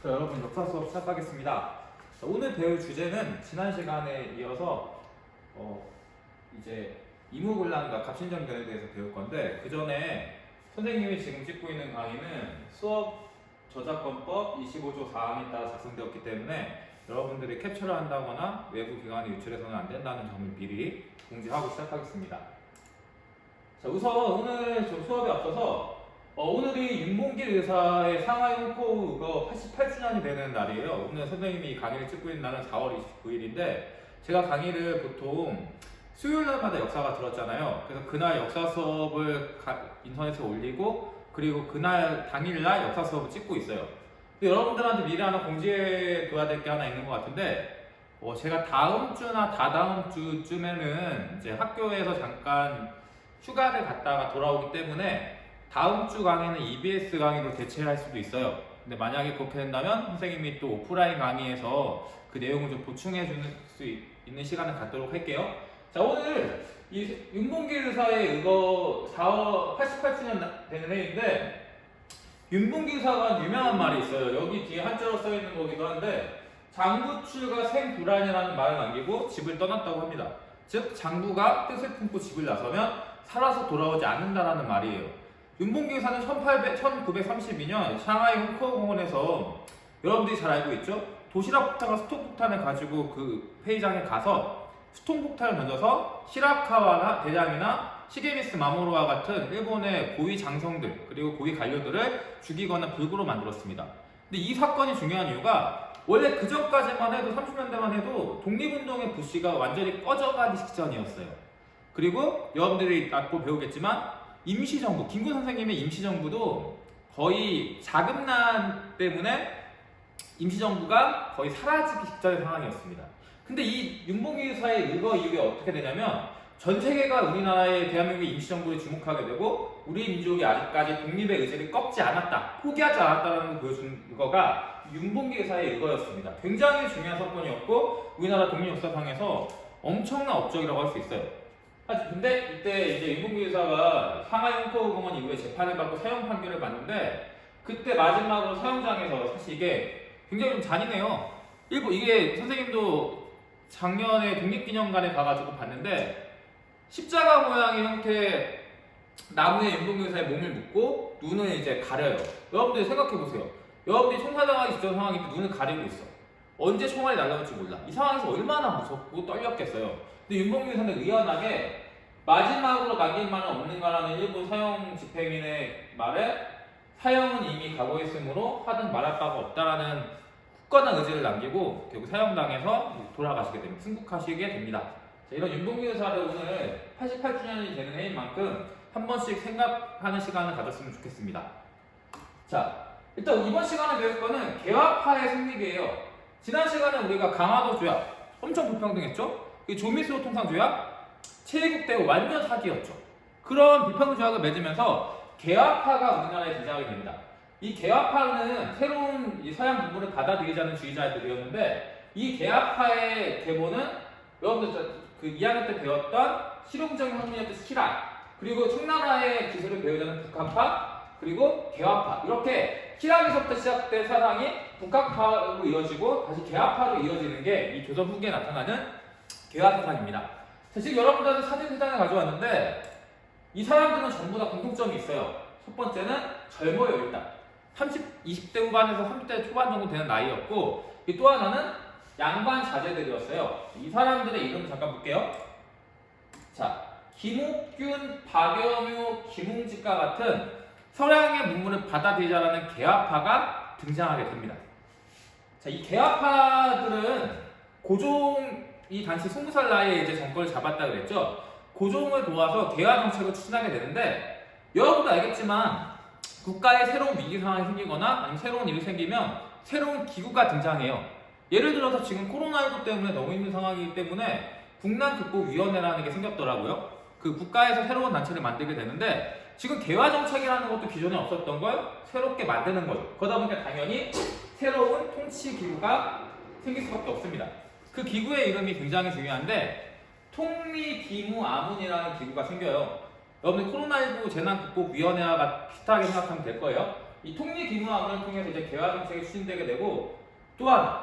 자, 여러분 역사 수업 시작하겠습니다. 자, 오늘 배울 주제는 지난 시간에 이어서 어, 이제 이무군란과 갑신정변에 대해서 배울 건데 그 전에 선생님이 지금 찍고 있는 강의는 수업 저작권법 25조 4항에 따라 작성되었기 때문에 여러분들이 캡처를 한다거나 외부 기관에 유출해서는 안 된다는 점을 미리 공지하고 시작하겠습니다. 자, 우선 오늘 저 수업에 앞서서 어, 오늘이 윤봉길 의사의 상하이 홍코 그거 88주년이 되는 날이에요. 오늘 선생님이 이 강의를 찍고 있는 날은 4월 29일인데 제가 강의를 보통 수요일 날마다 역사가 들었잖아요. 그래서 그날 역사 수업을 가- 인터넷에 올리고 그리고 그날 당일 날 역사 수업을 찍고 있어요. 여러분들한테 미리 하나 공지해 둬야 될 게 하나 있는 것 같은데 어, 제가 다음 주나 다다음 주쯤에는 이제 학교에서 잠깐 휴가를 갔다가 돌아오기 때문에 다음 주 강의는 EBS 강의로 대체할 수도 있어요. 근데 만약에 그렇게 된다면 선생님이 또 오프라인 강의에서 그 내용을 좀 보충해 줄 수 있는 시간을 갖도록 할게요. 자, 오늘 이 윤봉길 의사의 이거 4월 88주년 되는 해인데 윤봉길 의사가 유명한 말이 있어요. 여기 뒤에 한자로 써 있는 거기도 한데 장구출가 생불안이라는 말을 남기고 집을 떠났다고 합니다. 즉 장구가 뜻을 품고 집을 나서면 살아서 돌아오지 않는다라는 말이에요. 윤봉길 의사는 1800, 1932년 상하이 홍콩공원에서 여러분들이 잘 알고 있죠? 도시락 폭탄과 스톡 폭탄을 가지고 그 회의장에 가서 스톤 폭탄을 던져서 시라카와나 대장이나 시게미스 마모로와 같은 일본의 고위 장성들 그리고 고위 관료들을 죽이거나 불구로 만들었습니다. 근데 이 사건이 중요한 이유가 원래 그 전까지만 해도 30년대만 해도 독립운동의 불씨가 완전히 꺼져가기 직전이었어요. 그리고 여러분들이 앞으로 배우겠지만 임시정부, 김구 선생님의 임시정부도 거의 자금난 때문에 임시정부가 거의 사라지기 직전의 상황이었습니다. 근데 이 윤봉길 의사의 의거 이후에 어떻게 되냐면 전 세계가 우리나라의 대한민국의 임시정부를 주목하게 되고 우리 민족이 아직까지 독립의 의지를 꺾지 않았다, 포기하지 않았다는 걸 보여준 거가 윤봉길 의사의 의거였습니다. 굉장히 중요한 사건이었고 우리나라 독립 역사상에서 엄청난 업적이라고 할 수 있어요. 하지- 근데 이때 이제 윤봉길 의사가 상하이 홍콩공원 이후에 재판을 받고 사형 판결을 받는데 그때 마지막으로 사형장에서 사실 이게 굉장히 좀 잔인해요. 일부 이게 선생님도 작년에 독립기념관에 가가지고 봤는데 십자가 모양의 형태의 나무에 윤봉길 의사의 몸을 묶고 눈을 이제 가려요. 여러분들 생각해 보세요. 여러분들이 총살당하기 직전 상황인데 눈을 가리고 있어. 언제 총알이 날라올지 몰라. 이 상황에서 얼마나 무섭고 떨렸겠어요. 근데 윤봉길 의사는 의연하게 마지막으로 남길 말은 없는가라는 일부 사형 집행인의 말에 사형은 이미 가고 있으므로 하든 말할 바가 없다라는 굳건한 의지를 남기고 결국 사형당해서 돌아가시게 됩니다. 승국하시게 됩니다. 자, 이런 윤봉길 의사를 오늘 88주년이 되는 해인 만큼 한 번씩 생각하는 시간을 가졌으면 좋겠습니다. 자, 일단 이번 시간에 배울 거는 개화파의 승리기예요. 지난 시간에 우리가 강화도 조약 엄청 불평등했죠? 이 조미수로 통상 조약 체국대고 완전 사기였죠. 그런 불평등 조약을 맺으면서 개화파가 우리나라에 등장하게 됩니다. 이 개화파는 새로운 이 서양 분부를 받아들이자는 주의자들이었는데 이 개화파의 계보는 여러분들 그 2학년 때 배웠던 실용적인 학문이었던 실학 그리고 청나라의 기술을 배우자는 북한파 그리고 개화파 이렇게 실학에서부터 시작된 사상이 북학파로 이어지고 다시 개화파로 이어지는 게 이 조선 후기에 나타나는 개화 사상입니다. 자, 지금 여러분들한테 사진 세 장을 가져왔는데 이 사람들은 전부 다 공통점이 있어요. 첫 번째는 젊어요 일단 30, 20대 후반에서 30대 초반 정도 되는 나이였고 이또 하나는 양반 자제들이었어요. 이 사람들의 이름 잠깐 볼게요. 자, 김옥균, 박영효, 김웅직과 같은 서양의 문물을 받아들이자라는 개화파가 등장하게 됩니다. 자, 이 개화파들은 고종이 당시 20살 나이에 이제 정권을 잡았다 그랬죠. 고종을 도와서 개화 정책을 추진하게 되는데 여러분도 알겠지만 국가에 새로운 위기 상황이 생기거나 아니면 새로운 일이 생기면 새로운 기구가 등장해요. 예를 들어서 지금 코로나19 때문에 너무 힘든 상황이기 때문에 국난 극복 위원회라는 게 생겼더라고요. 그 국가에서 새로운 단체를 만들게 되는데 지금 개화 정책이라는 것도 기존에 없었던 걸 새롭게 만드는 거예요. 그러다 보니까 당연히 새로운 통치 기구가 생길 수밖에 없습니다. 그 기구의 이름이 굉장히 중요한데 통리기무아문이라는 기구가 생겨요. 여러분들 코로나19 재난극복위원회와 비슷하게 생각하면 될 거예요. 이 통리기무함을 통해서 이제 개화 정책이 추진되게 되고 또한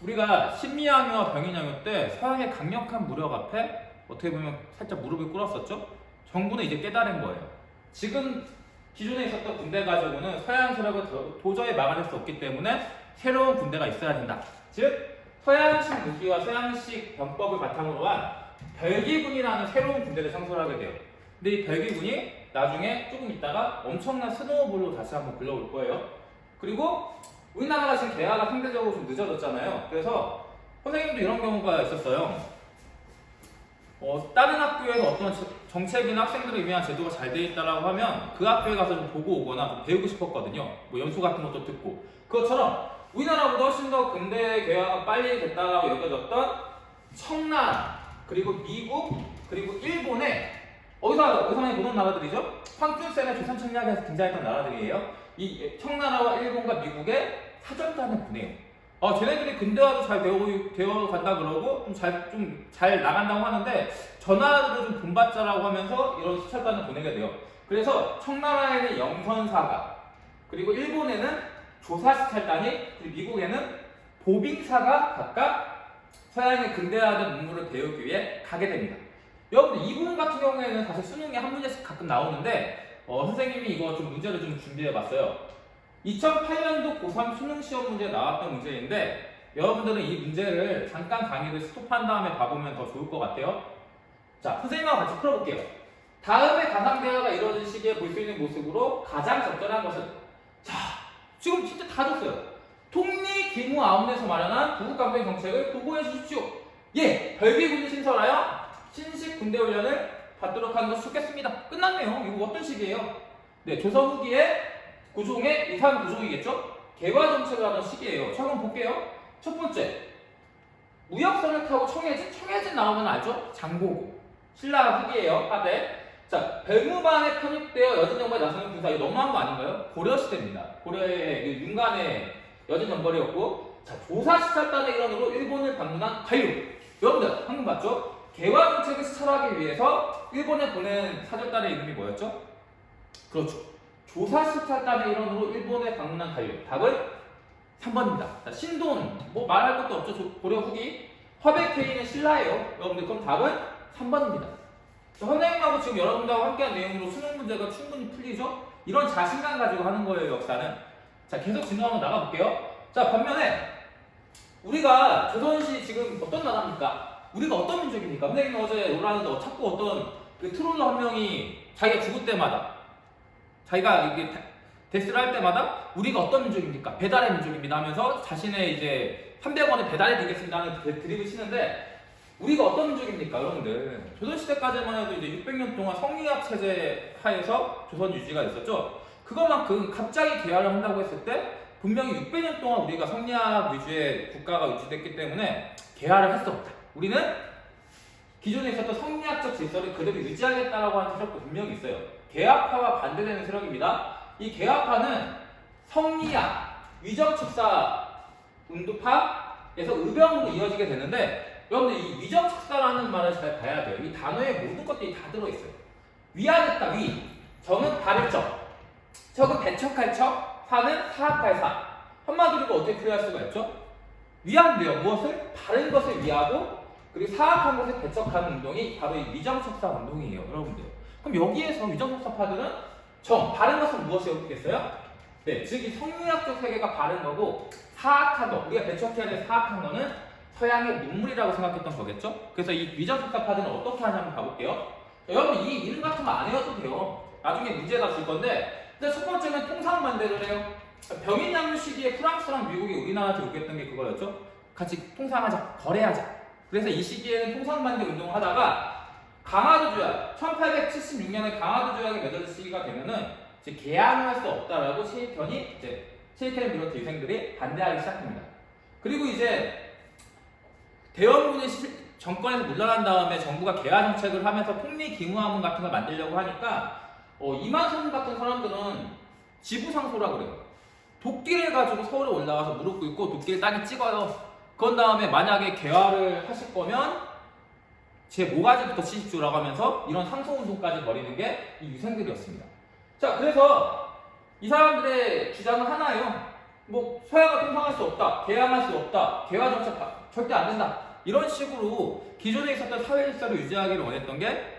우리가 신미양요와 병인양요 때 서양의 강력한 무력 앞에 어떻게 보면 살짝 무릎을 꿇었었죠. 정부는 이제 깨달은 거예요. 지금 기존에 있었던 군대 가지고는 서양 세력을 도- 도저히 막아낼 수 없기 때문에 새로운 군대가 있어야 된다. 즉 서양식 무기와 서양식 병법을 바탕으로 한 별기군이라는 새로운 군대를 창설하게 돼요. 근데 이 별기군이 나중에 조금 있다가 엄청난 스노우볼로 다시 한번 굴러올 거예요. 그리고 우리나라가 지금 개화가 상대적으로 좀 늦어졌잖아요. 그래서 선생님도 이런 경우가 있었어요. 어, 다른 학교에서 어떤 저- 정책이나 학생들을 위한 제도가 잘돼 있다라고 하면 그 학교에 가서 좀 보고 오거나 좀 배우고 싶었거든요. 뭐 연수 같은 것도 듣고. 그것처럼 우리나라보다 훨씬 더 근대 개화가 빨리 됐다라고 여겨졌던 청나라, 그리고 미국, 그리고 일본에 어디서 어디서 많이 보던 나라들이죠? 황춘센의 조선 청약에서 등장했던 나라들이에요. 이 청나라와 일본과 미국의 사절단을 보내요. 어, 쟤네들이 근대화도 잘 되어, 되어 간다 그러고 좀 잘 좀 잘 나간다고 하는데 전화를 좀 본받자라고 하면서 이런 수찰단을 보내게 돼요. 그래서 청나라에는 영선사가 그리고 일본에는 조사수찰단이 그리고 미국에는 보빙사가 각각 서양의 근대화된 문물을 배우기 위해 가게 됩니다. 여러분들 이 부분 같은 경우에는 사실 수능에 한 문제씩 가끔 나오는데 어, 선생님이 이거 좀 문제를 좀 준비해봤어요. 2008년도 고3 수능 시험 문제에 나왔던 문제인데 여러분들은 이 문제를 잠깐 강의를 스톱한 다음에 봐보면 더 좋을 것 같아요. 자, 선생님하고 같이 풀어볼게요. 다음에 가상 대화가 이루어질 시기에 볼 수 있는 모습으로 가장 적절한 것은 자, 지금 진짜 다 줬어요. 통리 기무 아웃에서 마련한 구국감독 정책을 보고해 주십시오. 예, 별개군이 신설하여 신식 군대 훈련을 받도록 하는 것이 좋겠습니다. 끝났네요. 이거 어떤 시기예요? 네, 조선 후기에 구종의 이상 구종이겠죠? 개화 정책을 하던 시기예요. 자, 그럼 볼게요. 첫 번째, 무역선을 타고 청해진, 청해진 나오면 알죠? 장고고. 신라 후기예요. 하대. 자, 백무반에 편입되어 여진정벌에 나서는 군사 이거 너무한 거 아닌가요? 고려시대입니다. 고려의 그 윤간의 여진정벌이었고 자, 조사시찰단의 일원으로 일본을 방문한 관료. 여러분들 방금 봤죠? 개화 정책을 수찰하기 위해서 일본에 보낸 사절단의 이름이 뭐였죠? 그렇죠. 조사 시찰단의 일원으로 일본에 방문한 관료. 답은 3번입니다. 자, 신돈 뭐 말할 것도 없죠. 조- 고려 후기 화백회의는 신라예요. 여러분들 그럼 답은 3번입니다. 선생님하고 지금 여러분들하고 함께한 내용으로 수능 문제가 충분히 풀리죠? 이런 자신감 가지고 하는 거예요, 역사는. 자, 계속 진행하고 나가볼게요. 자, 반면에 우리가 조선시 지금 어떤 나라입니까? 우리가 어떤 민족입니까? 선생님 어제 오라는데 자꾸 어떤 그 트롤러 한 명이 자기가 죽을 때마다 자기가 이게 다- 데스를 할 때마다 우리가 어떤 민족입니까? 배달의 민족입니다 하면서 자신의 이제 300원을 배달해 드리겠습니다 하는 그 드립을 치는데 우리가 어떤 민족입니까 여러분들? 조선시대까지만 해도 이제 600년 동안 성리학 체제 하에서 조선 유지가 있었죠? 그것만큼 갑자기 개화를 한다고 했을 때 분명히 600년 동안 우리가 성리학 위주의 국가가 유지됐기 때문에 개화를 없다 우리는 기존에 있었던 성리학적 질서를 그대로 유지하겠다라고 하는 세력도 분명히 있어요 개화파와 반대되는 세력입니다 이 개화파는 성리학, 위정축사 운두파에서 의병으로 이어지게 되는데 여러분들 이 위정축사라는 말을 잘 봐야 돼요. 이 단어에 모든 것들이 다 들어있어요. 위하겠다 위, 정은 바를 적, 적은 배척할 척, 사는 사악할 사. 한마디로 어떻게 표현할 수가 있죠? 위한대요. 무엇을? 바른 것을 위하고 그리고 사악한 것을 배척하는 운동이 바로 이 위정축사 운동이에요. 여러분들. 그럼 여기에서 위정축사파들은 정, 바른 것은 무엇이었겠어요? 네, 즉 이 성리학적 세계가 바른 거고 사악한 거, 우리가 배척해야 될 사악한 거는 서양의 문물이라고 생각했던 거겠죠? 그래서 이 위정축사파들은 어떻게 하냐면 가볼게요. 자, 여러분 이 이름 같은 거안 외워도 돼요. 나중에 문제가 줄 건데 근데 첫 번째는 통상 반대를 해요. 병인양요 시기에 프랑스랑 미국이 우리나라한테 요구했던 게 그거였죠? 같이 통상하자, 거래하자. 그래서 이 시기에는 통상 반대 운동을 하다가 강화도 조약, 1876년에 강화도 조약이 맺어질 시기가 되면은 이제 개항할 수 없다라고 세익현이 이제 세익현을 비롯해 유생들이 반대하기 시작합니다. 그리고 이제 대원군의 시- 정권에서 물러난 다음에 정부가 개화 정책을 하면서 통리 기무화문 같은 걸 만들려고 하니까 어, 이만선 같은 사람들은 지부상소라 그래요. 도끼를 가지고 서울에 올라와서 무릎 꿇고 도끼를 땅에 찍어요. 그런 다음에 만약에 개화를 하실 거면 제 모가지부터 치십시오라고 하면서 이런 상소 운동까지 벌이는 게 이 유생들이었습니다. 자, 그래서 이 사람들의 주장은 하나예요. 뭐 서야가 통상할 수 없다, 개항할 수 없다, 개화 정책 바- 절대 안 된다. 이런 식으로 기존에 있었던 사회 질서를 유지하기를 원했던 게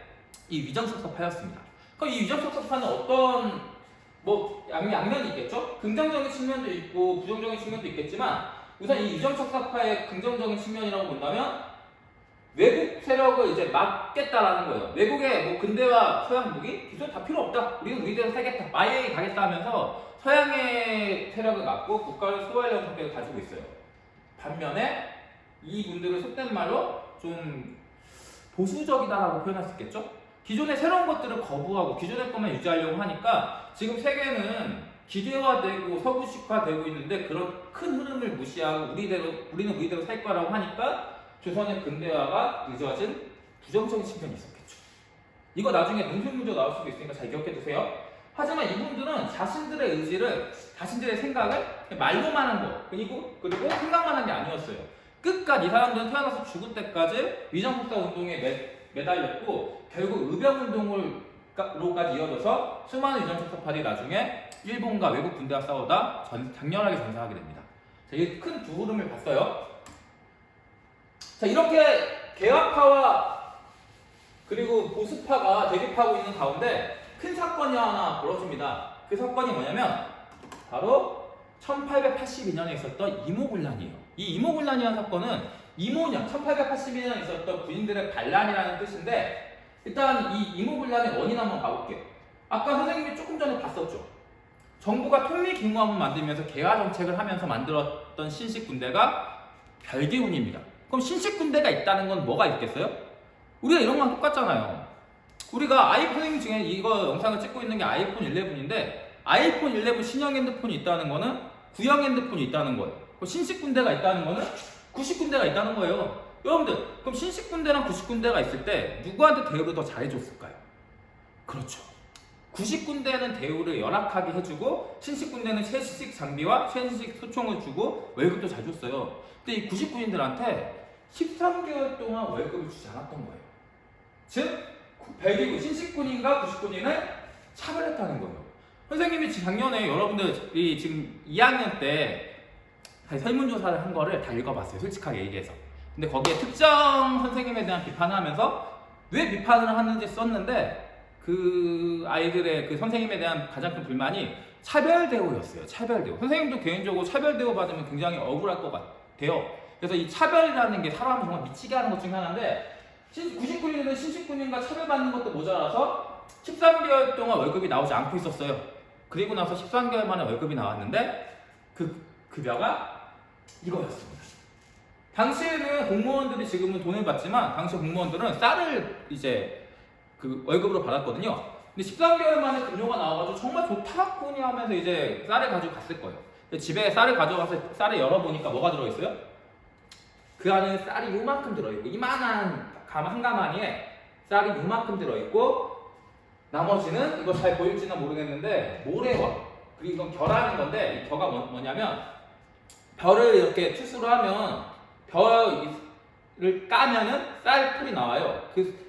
이 위정석 사파였습니다. 그럼 이 위정석 사파는 어떤 뭐 양, 양면이 있겠죠? 긍정적인 측면도 있고 부정적인 측면도 있겠지만 우선 이 위정석 사파의 긍정적인 측면이라고 본다면 외국 세력을 이제 막겠다라는 거예요. 외국의 뭐 근대화 서양 무기 기존 다 필요 없다. 우리는 우리대로 살겠다. 마이웨이 가겠다 하면서 서양의 세력을 막고 국가를 수호하려는 성격을 가지고 있어요. 반면에 이분들을 속된 말로 좀 보수적이다라고 표현할 수 있겠죠? 기존의 새로운 것들을 거부하고 기존의 것만 유지하려고 하니까 지금 세계는 기대화되고 서구식화되고 있는데 그런 큰 흐름을 무시하고 우리대로 우리는 우리대로 살 거라고 하니까 조선의 근대화가 늦어진 부정적인 측면이 있었겠죠. 이거 나중에 논술 문제 나올 수도 있으니까 잘 기억해 두세요. 하지만 이분들은 자신들의 의지를, 자신들의 생각을 말로만 한 거, 그리고, 그리고 생각만 한 게 아니었어요. 끝까지 이 사람들은 태어나서 죽을 때까지 위정국사 운동에 매, 매달렸고, 결국 의병운동으로까지 이어져서 수많은 위정국사파들이 나중에 일본과 외국 군대와 싸우다 전, 장렬하게 전사하게 됩니다. 자, 이큰 두 흐름을 봤어요. 자, 이렇게 개혁파와 그리고 보수파가 대립하고 있는 가운데 큰 사건이 하나 벌어집니다. 그 사건이 뭐냐면 바로 1882년에 있었던 이모군란이에요. 이 이모군란이라는 사건은 이모년 1882년에 있었던 군인들의 반란이라는 뜻인데 일단 이 이모군란의 원인 한번 봐볼게요. 아까 선생님이 조금 전에 봤었죠. 정부가 통일기금을 만들면서 개화 정책을 하면서 만들었던 신식 군대가 별개군입니다. 그럼 신식 군대가 있다는 건 뭐가 있겠어요? 우리가 이런 거랑 똑같잖아요. 우리가 아이폰 중에 이거 영상을 찍고 있는 게 아이폰 11인데 아이폰 11 신형 핸드폰이 있다는 거는 구형 핸드폰이 있다는 거예요. 신식 군대가 있다는 거는 구식 군대가 있다는 거예요. 여러분들 그럼 신식 군대랑 구식 군대가 있을 때 누구한테 대우를 더 잘해줬을까요? 그렇죠. 구식 군대는 대우를 열악하게 해주고 신식 군대는 최신식 장비와 최신식 소총을 주고 월급도 잘 줬어요. 근데 이 구식 군인들한테 13개월 동안 월급을 주지 않았던 거예요. 즉 백이군 신식군인과 구식군인을 차별했다는 거예요. 선생님이 지- 작년에 여러분들이 지금 2학년 때 설문조사를 한 거를 다 읽어봤어요. 솔직하게 얘기해서. 근데 거기에 특정 선생님에 대한 비판을 하면서 왜 비판을 하는지 썼는데 그 아이들의 그 선생님에 대한 가장 큰 불만이 차별 대우였어요. 차별 대우. 선생님도 개인적으로 차별 대우 받으면 굉장히 억울할 것 같아요. 그래서 이 차별이라는 게 사람을 정말 미치게 하는 것 중에 하나인데 99년에는 신식군인과 차별받는 것도 모자라서 13개월 동안 월급이 나오지 않고 있었어요. 그리고 나서 13개월 만에 월급이 나왔는데 그 급여가 이거였습니다. 당시에는 공무원들이 지금은 돈을 받지만 당시 공무원들은 쌀을 이제 그 월급으로 받았거든요. 근데 13개월 만에 급료가 나와가지고 정말 좋다군이 하면서 이제 쌀을 가지고 갔을 거예요. 집에 쌀을 가져가서 쌀을 열어보니까 뭐가 들어있어요? 그 안에 쌀이 요만큼 들어있고 이만한 감한 가마니에 쌀이 요만큼 들어있고 나머지는 이거 잘 보일지는 모르겠는데 모래와 그리고 이건 결하는 건데 이 결가 뭐- 뭐냐면 별을 이렇게 투수로 하면 별을 까면은 쌀 풀이 나와요. 그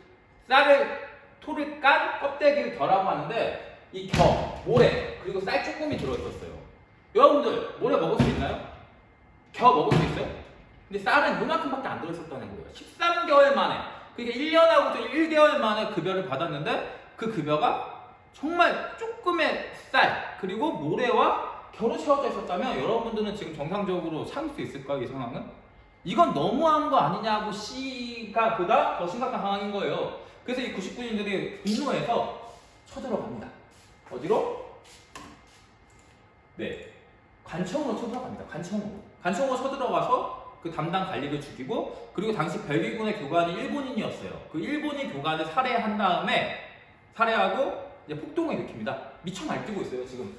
쌀을 토를 깐 껍데기를 결하고 하는데 이 겨, 모래 그리고 쌀 조금이 들어있었어요. 여러분들 모래 먹을 수 있나요? 겨 먹을 수 있어요? 근데 쌀은 요만큼밖에 안 들어있었다는 거예요. 13개월 만에 그게 1년하고 좀 1개월 만에 급여를 받았는데 그 급여가 정말 조금의 쌀 그리고 모래와 겨로 채워져 있었다면 여러분들은 지금 정상적으로 참을 수 있을까요? 이 상황은? 이건 너무한 거 아니냐고 씨가 보다 더 심각한 상황인 거예요. 그래서 이 99인들이 분노해서 쳐들어갑니다. 어디로? 네. 관청으로 쳐들어갑니다. 관청으로. 관청으로 쳐들어가서 그 담당 관리를 죽이고 그리고 당시 벨기군의 교관이 일본인이었어요. 그 일본인 교관을 살해한 다음에 살해하고 이제 폭동을 일으킵니다. 미쳐 날뛰고 있어요 지금.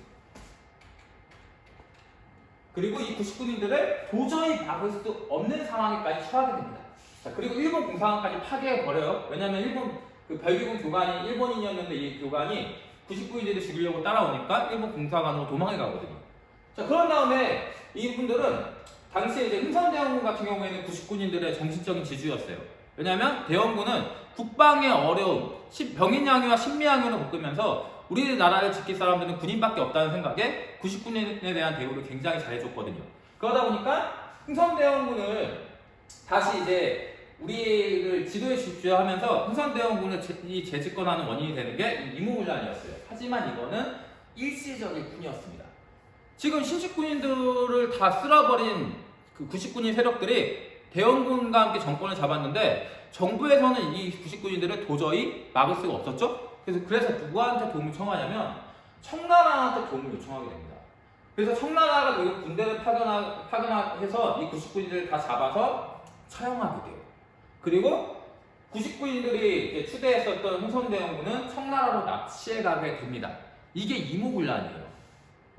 그리고 이 99인들을 도저히 막을 수 없는 상황에까지 처하게 됩니다. 자, 그리고 일본 공사관까지 파괴해 버려요. 왜냐하면 일본 그 벨기군 교관이 일본인이었는데 이 교관이 99인들을 죽이려고 따라오니까 일본 공사관으로 도망을 가거든요. 자, 그런 다음에 이분들은 당시에 이제 흥선대원군 같은 경우에는 99인들의 정신적인 지주였어요. 왜냐하면 대원군은 국방의 어려움, 시- 병인양요와 신미양요를 겪으면서 우리나라를 지킬 사람들은 군인밖에 없다는 생각에 99년에 대한 대우를 굉장히 잘해줬거든요. 그러다 보니까 흥선대원군을 다시 이제 우리를 지도해 주십시오 하면서 흥선대원군을 재집권하는 원인이 되는 게 이무훈란이었어요. 하지만 이거는 일시적일 뿐이었습니다. 지금 신식군인들을 다 쓸어버린 그 99인 세력들이 대원군과 함께 정권을 잡았는데 정부에서는 이 99인들을 도저히 막을 수가 없었죠. 그래서 그래서 누구한테 도움을 청하냐면 청나라한테 도움을 요청하게 됩니다. 그래서 청나라가 결국 군대를 파견하, 파견해서 이 99인들을 다 잡아서 처형하게 돼요. 그리고 99인들이 추대했었던 흥선대원군은 청나라로 납치해 가게 됩니다. 이게 이무군란이에요.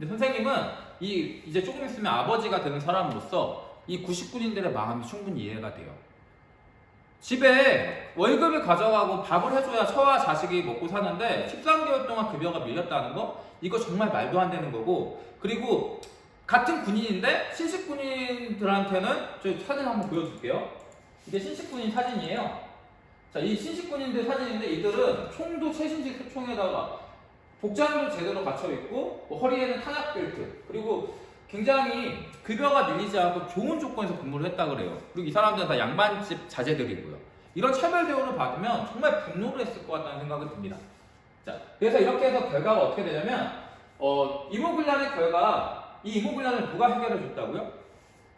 근데 선생님은 이 이제 조금 있으면 아버지가 되는 사람으로서 이 99인들의 마음이 충분히 이해가 돼요. 집에 월급을 가져가고 밥을 해줘야 처와 자식이 먹고 사는데 13개월 동안 급여가 밀렸다는 거 이거 정말 말도 안 되는 거고 그리고 같은 군인인데 신식 군인들한테는 저 사진 한번 보여줄게요. 이게 신식 군인 사진이에요. 자, 이 신식 군인들 사진인데 이들은 총도 최신식 총에다가 복장도 제대로 갖춰 있고 뭐 허리에는 탄약 벨트 그리고 굉장히 급여가 밀리지 않고 좋은 조건에서 근무를 했다 그래요. 그리고 이 사람들은 다 양반집 자제들이고요. 이런 차별 대우를 받으면 정말 분노를 했을 것 같다는 생각이 듭니다. 자, 그래서 이렇게 해서 결과가 어떻게 되냐면 어, 이모군란의 결과 이 이모군란을 누가 해결해 줬다고요?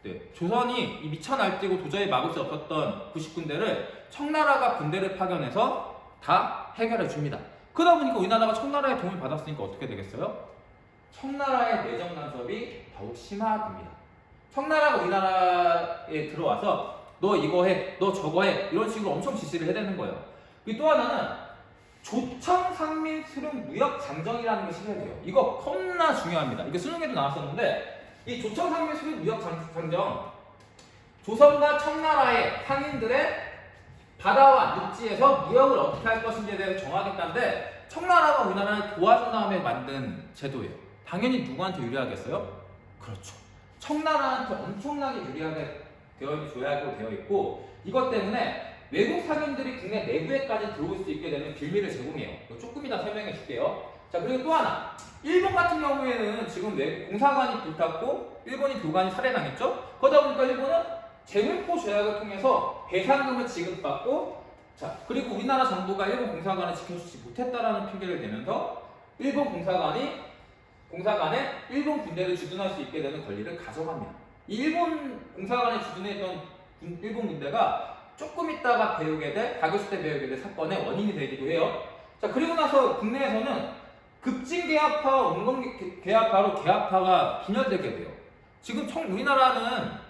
네, 조선이 이 미쳐 날뛰고 도저히 막을 수 없었던 90군대를 청나라가 군대를 파견해서 다 해결해 줍니다. 그러다 보니까 우리나라가 청나라의 도움을 받았으니까 어떻게 되겠어요? 청나라의 내정 간섭이 더욱 심화됩니다. 청나라가 우리나라에 들어와서 너 이거 해, 너 저거 해 이런 식으로 엄청 지시를 해대는 거예요. 그리고 또 하나는 조청 상민 수령 무역 장정이라는 게 실현돼요. 이거 겁나 중요합니다. 이게 수능에도 나왔었는데 이 조청 상민 수령 무역 장- 장정 조선과 청나라의 상인들의 바다와 육지에서 무역을 어떻게 할 것인지에 대해서 정하겠다는데 청나라가 우리나라를 도와준 다음에 만든 제도예요. 당연히 누구한테 유리하겠어요? 그렇죠. 청나라한테 엄청나게 유리하게 되어 줘야고 되어 있고 이것 때문에 외국 상인들이 국내 내부에까지 들어올 수 있게 되는 빌미를 제공해요. 조금 이따 설명해 줄게요. 자 그리고 또 하나 일본 같은 경우에는 지금 외 공사관이 불탔고 일본이 교관이 살해당했죠. 그러다 보니까 일본은 재물포 조약을 통해서 배상금을 지급받고 자 그리고 우리나라 정부가 일본 공사관을 지켜주지 못했다라는 핑계를 대면서 일본 공사관이 공사관에 일본 군대를 주둔할 수 있게 되는 권리를 가져갑니다. 이 일본 공사관에 주둔했던 군- 일본 군대가 조금 있다가 배우게 될 다교시 때 배우게 될 사건의 원인이 되기도 해요. 자 그리고 나서 국내에서는 급진 온건 개- 개합파로 개합파가 분열되게 돼요. 지금 청 우리나라는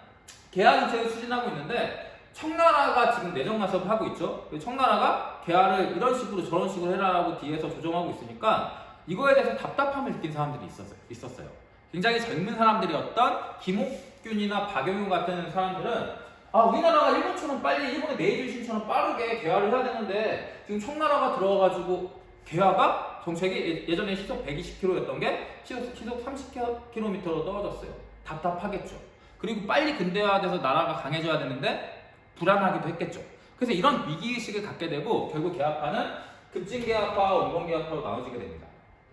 개화 정책을 추진하고 있는데 청나라가 지금 내정 간섭을 하고 있죠. 청나라가 개화를 이런 식으로 저런 식으로 해라라고 뒤에서 조정하고 있으니까 이거에 대해서 답답함을 느낀 사람들이 있었어요. 있었어요. 굉장히 젊은 사람들이었던 김옥균이나 박영우 같은 사람들은 아 우리나라가 일본처럼 빨리 일본의 메이지 신처럼 빠르게 개화를 해야 되는데 지금 청나라가 들어와가지고 개화가 정책이 예- 예전에 시속 120km였던 게 시속 30km로 떨어졌어요. 답답하겠죠. 그리고 빨리 근대화돼서 나라가 강해져야 되는데 불안하기도 했겠죠. 그래서 이런 위기의식을 갖게 되고 결국 개화파는 급진개화파와 원본개화파로 나눠지게 됩니다.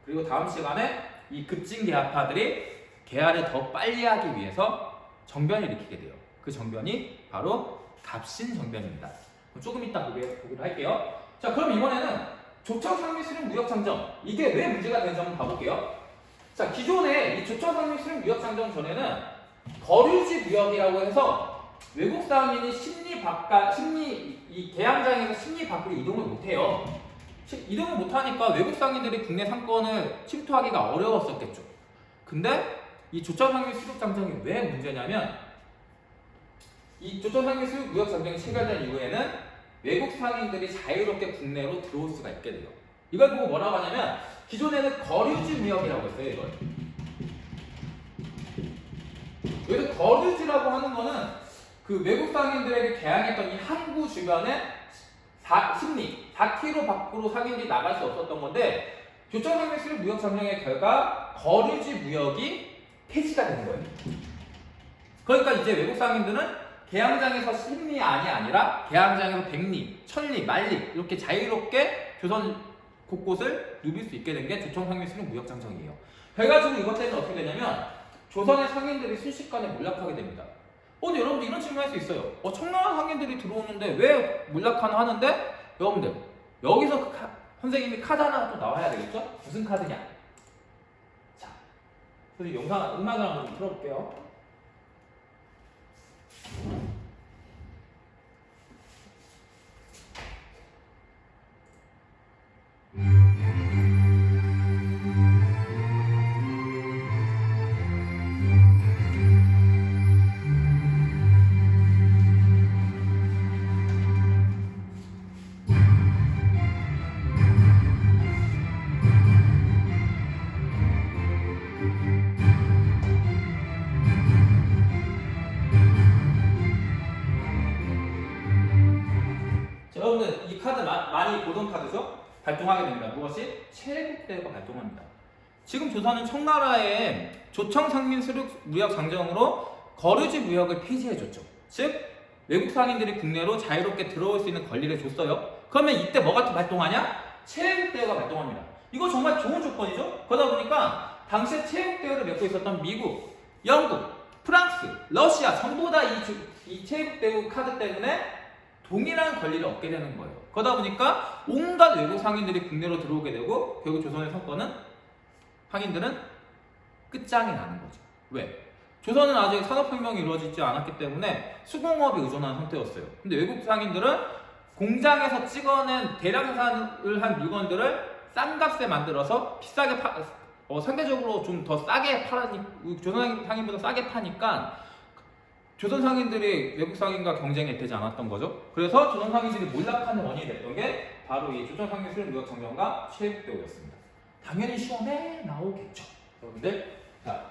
그리고 다음 시간에 이 급진개화파들이 개화를 더 빨리 하기 위해서 정변을 일으키게 돼요. 그 정변이 바로 갑신정변입니다. 조금 이따 보게, 보기로 할게요. 자 그럼 이번에는 조청상미수령 무역장정 이게 왜 문제가 되는지 한번 봐볼게요. 자 기존에 이 조청상미수령 무역장정 전에는 거류지 무역이라고 해서 외국 상인이 심리 바깥 심리 이 계양장에서 심리 밖으로 이동을 못해요. 시- 이동을 못하니까 외국 상인들이 국내 상권을 침투하기가 어려웠었겠죠. 근데 이 조청상미 수륙 장정이 왜 문제냐면 이 조청상미 수륙 무역 장정이 체결된 이후에는 외국 상인들이 자유롭게 국내로 들어올 수가 있게 돼요. 이걸 보고 뭐라고 하냐면 기존에는 거류지 무역이라고 했어요. 이걸. 여기서 거류지라고 하는 거는 그 외국 상인들에게 개항했던 이 항구 주변에 사, 심리 4km 밖으로 상인들이 나갈 수 없었던 건데 조청상미술 무역 장정의 결과 거류지 무역이 폐지가 되는 거예요. 그러니까 이제 외국 상인들은 개항장에서 심리안이 아니라 개항장에서 백리, 천리, 만리 이렇게 자유롭게 조선 곳곳을 누빌 수 있게 된 게 조청 상민 수륙 무역 장정이에요. 그래가지고 이것 때문에 어떻게 되냐면 조선의 상인들이 순식간에 몰락하게 됩니다. 어, 근데 여러분들 이런 질문 할 수 있어요. 어, 청나라 상인들이 들어오는데 왜 몰락하나 하는데 여러분들 여기서 그 카- 선생님이 카드 하나 또 나와야 되겠죠? 무슨 카드냐? 자, 그래서 영상 음악을 한번 틀어볼게요. 카드 마- 많이 보던 카드죠? 발동하게 됩니다. 무엇이? 체국대가 발동합니다. 지금 조선은 청나라의 조청상민 수륙 무역 장정으로 거류지 무역을 폐지해줬죠. 즉 외국 상인들이 국내로 자유롭게 들어올 수 있는 권리를 줬어요. 그러면 이때 뭐가 발동하냐? 체국대가 발동합니다. 이거 정말 좋은 조건이죠. 그러다 보니까 당시에 체국대를 맺고 있었던 미국, 영국, 프랑스, 러시아 전부 다이이 체국대우 카드 때문에 동일한 권리를 얻게 되는 거예요. 그러다 보니까 온갖 외국 상인들이 국내로 들어오게 되고 결국 조선의 성과는 상인들은 끝장이 나는 거죠. 왜? 조선은 아직 산업혁명이 이루어지지 않았기 때문에 수공업에 의존한 상태였어요. 근데 외국 상인들은 공장에서 찍어낸 대량 생산을 한 물건들을 싼 값에 만들어서 비싸게 파, 어, 상대적으로 좀 더 싸게 팔으니 조선 상인보다 싸게 파니까 조선 상인들이 외국 상인과 경쟁이 되지 않았던 거죠. 그래서 조선 상인들이 몰락하는 원인이 됐던 게 바로 이 조선 상인 수련 무역 장정과 체육대우였습니다. 당연히 시험에 나오겠죠, 여러분들. 자,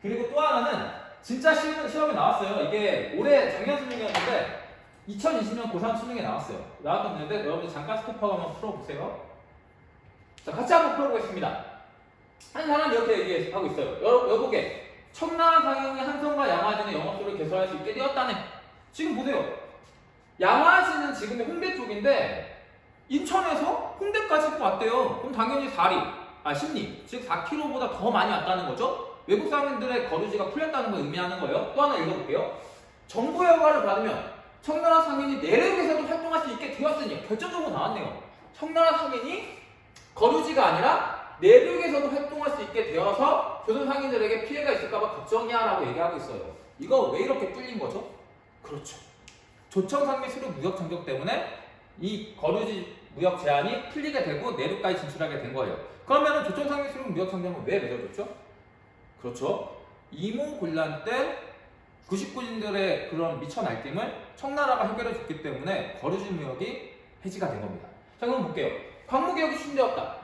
그리고 또 하나는 진짜 시험, 시험에 나왔어요. 이게 올해 작년 수능이었는데 2020년 고3 수능에 나왔어요. 문제인데 여러분들 잠깐 스톱하고 한번 풀어보세요. 자, 같이 한번 풀어보겠습니다. 한 사람이 이렇게 얘기하고 있어요. 여, 여보게 청나라 상인이 한성과 양화진의 영업소를 개설할 수 있게 되었다네. 지금 보세요. 양화진은 지금 홍대 쪽인데 인천에서 홍대까지 왔대요. 그럼 당연히 4리, 아 10리, 즉 4km보다 더 많이 왔다는 거죠. 외국 상인들의 거주지가 풀렸다는 걸 의미하는 거예요. 또 하나 읽어볼게요. 정보의 허가를 받으면 청나라 상인이 내륙에서도 활동할 수 있게 되었으니 결정적으로 나왔네요. 청나라 상인이 거주지가 아니라 내륙에서도 활동할 수 있게 되어서 조선 상인들에게 피해가 있을까봐 걱정이야라고 얘기하고 있어요. 이거 왜 이렇게 뚫린 거죠? 그렇죠. 조청상미 수륙 무역 장벽 때문에 이 거류지 무역 제한이 풀리게 되고 내륙까지 진출하게 된 거예요. 그러면은 조청상미 수륙 무역 장벽은 왜 맺어졌죠? 그렇죠. 이모 곤란 때 99인들의 그런 미쳐 날뛰임을 청나라가 해결해 줬기 때문에 거류지 무역이 해지가 된 겁니다. 자 그럼 볼게요. 광무개혁이 추진되었다.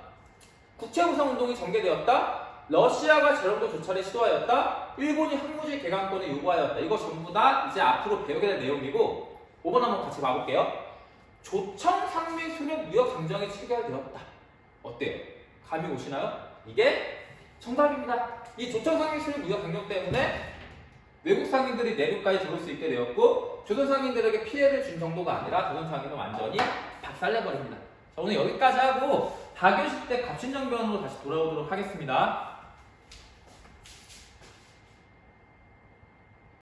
국채구성 운동이 전개되었다. 러시아가 재롱도 조차를 시도하였다. 일본이 항무지 개강권을 요구하였다. 이거 전부 다 이제 앞으로 배우게 될 내용이고 5번 한번 같이 봐볼게요. 조청 상미 수륙 무역 장정이 체결되었다. 어때요? 감이 오시나요? 이게 정답입니다. 이 조청 상미 수륙 무역 장정 때문에 외국 상인들이 내륙까지 들어올 수 있게 되었고 조선 상인들에게 피해를 준 정도가 아니라 조선 상인을 완전히 박살내버립니다. 자, 오늘 여기까지 하고 4교시 때 갑신정변으로 다시 돌아오도록 하겠습니다.